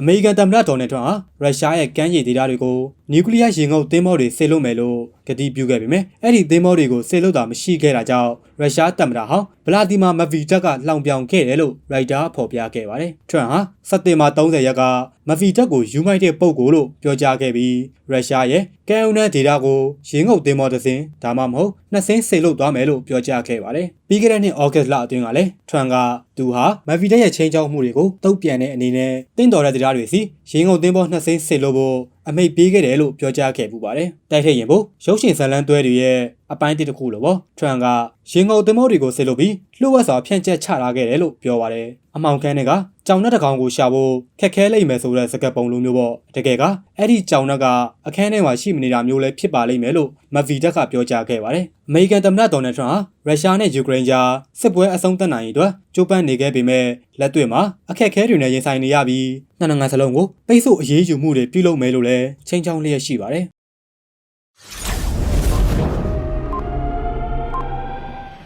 အမေရိကန်သမ္မတဒေါ်နယ်ထရန့်ဟာရုရှားရဲ့ကမ်းခြေဒေသတွေကို နျူကလ িয়ার ရေငုပ်သင်းမောတွေဆေလွတ်မယ်လို့ကတိပြုခဲ့ပေမဲ့အဲ့ဒီသင်းမောတွေကိုဆေလွတ်တာမရှိခဲ့တာကြောင့်ရုရှားသမ္မတဟောင်းဗလာဒီမာမဗီတက်ကလှောင်ပြောင်ခဲ့တယ်လို့ရိုက်တာဖော်ပြခဲ့ပါတယ်။ထရန့်ဟာစက်တင်ဘာ30ရက်ကမဗီတက်ကိုယူမိုက်တဲ့ပုံကိုလို့ပြောကြားခဲ့ပြီးရုရှားရဲ့ကမ်းအုပ်နန်းဒေသကိုရေငုပ်သင်းမောတစ်စင်းဒါမှမဟုတ်နှစ်စင်းဆေလွတ်သွားမယ်လို့ပြောကြားခဲ့ပါတယ်။ပြီးခဲ့တဲ့နှစ်ဩဂတ်လအတွင်းကလည်းထရန့်ကသူဟာမဗီတက်ရဲ့ချင်းချောက်မှုတွေကိုတုံ့ပြန်တဲ့အနေနဲ့တင်းတော်တဲ့ဒေသတွေစီရေငုပ်သင်းမောနှစ်စင်းဆေလွတ်ဖို့ အမိတ်ပေးခဲ့တယ်လို့ပြောကြားခဲ့ပူပါတယ်။တိုက်ထက်ရင်ဖို့ရုပ်ရှင်ဇာတ်လမ်းတွဲတွေရဲ့အပိုင်းတစ်တစ်ခုလို့ပေါ့ထရန်ကရင်ငုံသင်းမောတွေကိုဆေလို့ပြီးလှုပ်ဝက်စွာဖြန့်ကျက်ချထားခဲ့တယ်လို့ပြောပါတယ်။အမောင်ခန်းတွေကကြောင်နှက်တစ်ကောင်ကိုရှာဖို့ခက်ခဲလိမ့်မယ်ဆိုတဲ့စကားပုံလိုမျိုးပေါ့။တကယ်ကအဲ့ဒီကြောင်နှက်ကအခန်းထဲမှာရှိမနေတာမျိုးလည်းဖြစ်ပါလိမ့်မယ်လို့မဗီတက်ကပြောကြားခဲ့ပါတယ်။အမေရိကန်သမ္မတဒေါ်နယ်ထရန့်ဟာရုရှားနဲ့ယူကရိန်းကြားစစ်ပွဲအဆုံးသတ်နိုင်ရေးအတွက်ကြိုးပမ်းနေခဲ့ပေမဲ့လက်တွေ့မှာအခက်အခဲတွေနဲ့ရင်ဆိုင်နေရပြီးနှစ်နိုင်ငံစလုံးကိုပိတ်ဆို့အရေးယူမှုတွေပြုလုပ်မယ်လို့လည်းချိန်ချောင်းလျက်ရှိပါတယ်။